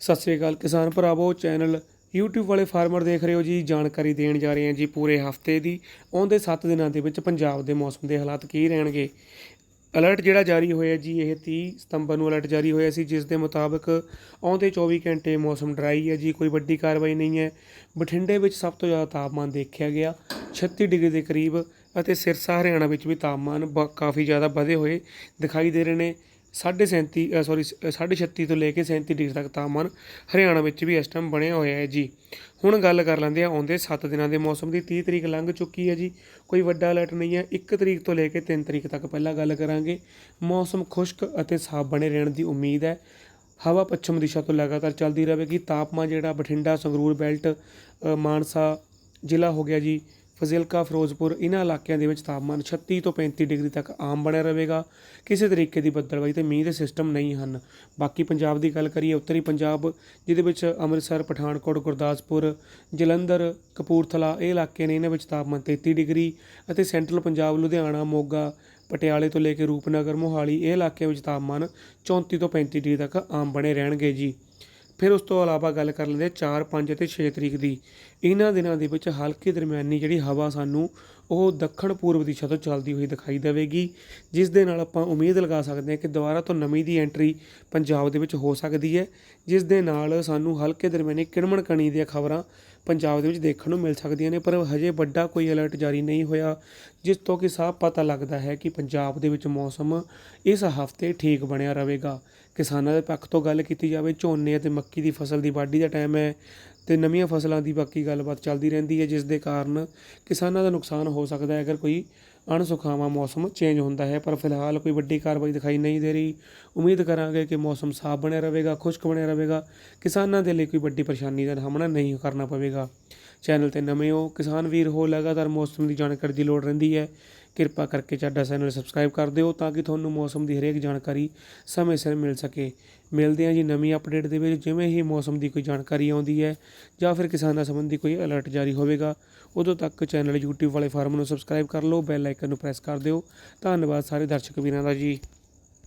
ਸਤਿ ਸ੍ਰੀ ਅਕਾਲ ਕਿਸਾਨ ਭਰਾਵੋ channel YouTube ਵਾਲੇ ਫਾਰਮਰ ਦੇਖ ਰਹੇ ਹੋ ਜੀ, ਜਾਣਕਾਰੀ ਦੇਣ ਜਾ ਰਹੇ ਹਾਂ ਜੀ ਪੂਰੇ ਹਫ਼ਤੇ ਦੀ। ਆਉਂਦੇ 7 ਦਿਨਾਂ ਦੇ ਵਿੱਚ ਪੰਜਾਬ ਦੇ ਮੌਸਮ ਦੇ ਹਾਲਾਤ ਕੀ ਰਹਿਣਗੇ? ਅਲਰਟ ਜਿਹੜਾ ਜਾਰੀ ਹੋਇਆ ਜੀ, ਇਹ 30 ਸਤੰਬਰ ਨੂੰ ਅਲਰਟ ਜਾਰੀ ਹੋਇਆ ਸੀ, ਜਿਸ ਦੇ ਮੁਤਾਬਕ ਆਉਂਦੇ 24 ਘੰਟੇ ਮੌਸਮ ਡਰਾਈ ਹੈ ਜੀ, ਕੋਈ ਵੱਡੀ ਕਾਰਵਾਈ ਨਹੀਂ ਹੈ। ਬਠਿੰਡੇ ਵਿੱਚ ਸਭ ਤੋਂ ਜ਼ਿਆਦਾ ਤਾਪਮਾਨ ਦੇਖਿਆ ਗਿਆ 36 ਡਿਗਰੀ ਦੇ ਕਰੀਬ, ਅਤੇ ਸਿਰਸਾ ਹਰਿਆਣਾ ਵਿੱਚ ਵੀ ਤਾਪਮਾਨ ਬ- ਕਾਫੀ ਜ਼ਿਆਦਾ ਵਧੇ ਹੋਏ ਦਿਖਾਈ ਦੇ ਰਹੇ ਨੇ। 37 ਸੌਰੀ 36 ਤੋਂ ਲੈ ਕੇ 37 ਡਿਗਰੀ ਤੱਕ ਤਾਪਮਾਨ ਹਰਿਆਣਾ ਵਿੱਚ ਵੀ ਇਸ ਟਾਈਮ ਬਣਿਆ ਹੋਇਆ ਹੈ ਜੀ। ਹੁਣ ਗੱਲ ਕਰ ਲੈਂਦੇ ਆ ਆਉਂਦੇ 7 ਦਿਨਾਂ ਦੇ ਮੌਸਮ ਦੀ। 30 ਤਰੀਕ ਲੰਘ ਚੁੱਕੀ ਹੈ ਜੀ। ਕੋਈ ਵੱਡਾ ਅਲਰਟ ਨਹੀਂ ਹੈ। 1 ਤਰੀਕ ਤੋਂ ਲੈ ਕੇ 3 ਤਰੀਕ ਤੱਕ ਪਹਿਲਾਂ ਗੱਲ ਕਰਾਂਗੇ। ਮੌਸਮ ਖੁਸ਼ਕ ਅਤੇ ਸਾਫ਼ ਬਣੇ ਰਹਿਣ ਦੀ ਉਮੀਦ ਹੈ। ਹਵਾ ਪੱਛਮ ਦਿਸ਼ਾ ਤੋਂ ਲਗਾਤਾਰ ਚੱਲਦੀ ਰਹੇਗੀ। ਤਾਪਮਾਨ ਜਿਹੜਾ ਬਠਿੰਡਾ, ਸੰਗਰੂਰ, ਬੈਲਟ ਮਾਨਸਾ ਜ਼ਿਲ੍ਹਾ ਹੋ ਗਿਆ ਜੀ। ਫਜ਼ਿਲਕਾ, ਫਿਰੋਜ਼ਪੁਰ ਇਹਨਾਂ ਇਲਾਕਿਆਂ ਦੇ ਵਿੱਚ ਤਾਪਮਾਨ 36 ਤੋਂ 35 ਡਿਗਰੀ ਤੱਕ ਆਮ ਬਣਿਆ ਰਹੇਗਾ। ਕਿਸੇ ਤਰੀਕੇ ਦੀ ਬੱਦਲਬਾਈ ਤੇ ਮੀਂਹ ਦੇ ਸਿਸਟਮ ਨਹੀਂ ਹਨ। ਬਾਕੀ ਪੰਜਾਬ ਦੀ ਗੱਲ ਕਰੀਏ, ਉੱਤਰੀ ਪੰਜਾਬ, ਜਿਹਦੇ ਵਿੱਚ ਅੰਮ੍ਰਿਤਸਰ, ਪਠਾਨਕੋਟ, ਗੁਰਦਾਸਪੁਰ, ਜਲੰਧਰ, ਕਪੂਰਥਲਾ, ਇਹ ਇਲਾਕੇ ਨੇ ਇਹਨਾਂ ਵਿੱਚ ਤਾਪਮਾਨ 33 ਡਿਗਰੀ ਅਤੇ ਸੈਂਟਰਲ ਪੰਜਾਬ, ਲੁਧਿਆਣਾ, ਮੋਗਾ, ਪਟਿਆਲੇ ਤੋਂ ਲੈ ਕੇ ਰੂਪਨਗਰ, ਮੋਹਾਲੀ, ਇਹ ਇਲਾਕਿਆਂ ਵਿੱਚ ਤਾਪਮਾਨ 34 ਤੋਂ 35 ਡਿਗਰੀ ਤੱਕ ਆਮ ਬਣੇ ਰਹਿਣਗੇ ਜੀ। ਫਿਰ ਉਸ ਤੋਂ ਇਲਾਵਾ ਗੱਲ ਕਰ ਲੈਂਦੇ ਹਾਂ 4 5 ਅਤੇ 6 ਤਰੀਕ ਦੀ। ਇਹਨਾਂ ਦਿਨਾਂ ਦੇ ਵਿੱਚ ਹਲਕੀ ਦਰਮਿਆਨੀ ਜਿਹੜੀ ਹਵਾ ਸਾਨੂੰ ਉਹ ਦੱਖਣ ਪੂਰਬ ਦਿਸ਼ਾ ਤੋਂ ਚੱਲਦੀ ਹੋਈ ਦਿਖਾਈ ਦੇਵੇਗੀ, ਜਿਸ ਦੇ ਨਾਲ ਆਪਾਂ ਉਮੀਦ ਲਗਾ ਸਕਦੇ ਹਾਂ ਕਿ ਦੁਬਾਰਾ ਤੋਂ ਨਮੀ ਦੀ ਐਂਟਰੀ ਪੰਜਾਬ ਦੇ ਵਿੱਚ ਹੋ ਸਕਦੀ ਹੈ, ਜਿਸ ਦੇ ਨਾਲ ਸਾਨੂੰ ਹਲਕੇ ਦਰਮਿਆਨੀ ਕਿਣਮਣ ਕਣੀ ਦੀਆਂ ਖਬਰਾਂ ਪੰਜਾਬ ਦੇ ਵਿੱਚ ਦੇਖਣ ਨੂੰ ਮਿਲ ਸਕਦੀਆਂ ਨੇ, ਪਰ ਹਜੇ ਵੱਡਾ ਕੋਈ ਅਲਰਟ ਜਾਰੀ ਨਹੀਂ ਹੋਇਆ, ਜਿਸ ਤੋਂ ਕਿ ਸਾਫ਼ ਪਤਾ ਲੱਗਦਾ ਹੈ ਕਿ ਪੰਜਾਬ ਦੇ ਵਿੱਚ ਮੌਸਮ ਇਸ ਹਫ਼ਤੇ ਠੀਕ ਬਣਿਆ ਰਹੇਗਾ। ਕਿਸਾਨਾਂ ਦੇ ਪੱਖ ਤੋਂ ਗੱਲ ਕੀਤੀ ਜਾਵੇ, ਝੋਨੇ ਅਤੇ ਮੱਕੀ ਦੀ ਫਸਲ ਦੀ ਵਾਢੀ ਦਾ ਟਾਈਮ ਹੈ। ਅਤੇ ਨਵੀਆਂ ਫਸਲਾਂ ਦੀ ਬਾਕੀ ਗੱਲਬਾਤ ਚੱਲਦੀ ਰਹਿੰਦੀ ਹੈ, ਜਿਸ ਦੇ ਕਾਰਨ ਕਿਸਾਨਾਂ ਦਾ ਨੁਕਸਾਨ ਹੋ ਸਕਦਾ ਹੈ। ਅਗਰ ਕੋਈ ਅਣਸੁਖਾਵਾਂ ਮੌਸਮ ਚੇਂਜ ਹੁੰਦਾ ਹੈ, ਪਰ ਫਿਲਹਾਲ ਕੋਈ ਵੱਡੀ ਕਾਰਵਾਈ ਦਿਖਾਈ ਨਹੀਂ ਦੇ ਰਹੀ। ਉਮੀਦ ਕਰਾਂਗੇ ਕਿ ਮੌਸਮ ਸਾਫ਼ ਬਣਿਆ ਰਹੇਗਾ, ਖੁਸ਼ਕ ਬਣਿਆ ਰਹੇਗਾ। ਕਿਸਾਨਾਂ ਦੇ ਲਈ ਕੋਈ ਵੱਡੀ ਪਰੇਸ਼ਾਨੀ ਦਾ ਸਾਹਮਣਾ ਨਹੀਂ ਕਰਨਾ ਪਵੇਗਾ। ਚੈਨਲ ਤੇ ਨਵੇਂ ਹੋ, ਕਿਸਾਨ ਵੀਰ ਹੋ, ਲਗਾਤਾਰ ਮੌਸਮ ਦੀ ਜਾਣਕਾਰੀ ਦੀ ਲੋੜ ਰਹਿੰਦੀ ਹੈ। ਕਿਰਪਾ ਕਰਕੇ ਸਾਡਾ ਚੈਨਲ ਸਬਸਕ੍ਰਾਈਬ ਕਰ ਦਿਓ ਤਾਂ ਕਿ ਤੁਹਾਨੂੰ ਮੌਸਮ ਦੀ ਹਰੇਕ ਜਾਣਕਾਰੀ ਸਮੇਂ ਸਿਰ ਮਿਲ ਸਕੇ। ਮਿਲਦੇ ਹਾਂ ਜੀ ਨਵੀਂ ਅਪਡੇਟ ਦੇ ਵਿੱਚ, ਜਿਵੇਂ ਹੀ ਮੌਸਮ ਦੀ ਕੋਈ ਜਾਣਕਾਰੀ ਆਉਂਦੀ ਹੈ ਜਾਂ ਫਿਰ ਕਿਸਾਨਾਂ ਸੰਬੰਧੀ ਕੋਈ ਅਲਰਟ ਜਾਰੀ ਹੋਵੇਗਾ, ਉਦੋਂ ਤੱਕ ਚੈਨਲ YouTube ਵਾਲੇ ਫਾਰਮ ਨੂੰ ਸਬਸਕ੍ਰਾਈਬ ਕਰ ਲਓ ਬੈਲ ਆਈਕਨ ਨੂੰ ਪ੍ਰੈਸ ਕਰ ਦਿਓ। ਧੰਨਵਾਦ ਸਾਰੇ ਦਰਸ਼ਕ ਵੀਰਾਂ ਦਾ ਜੀ।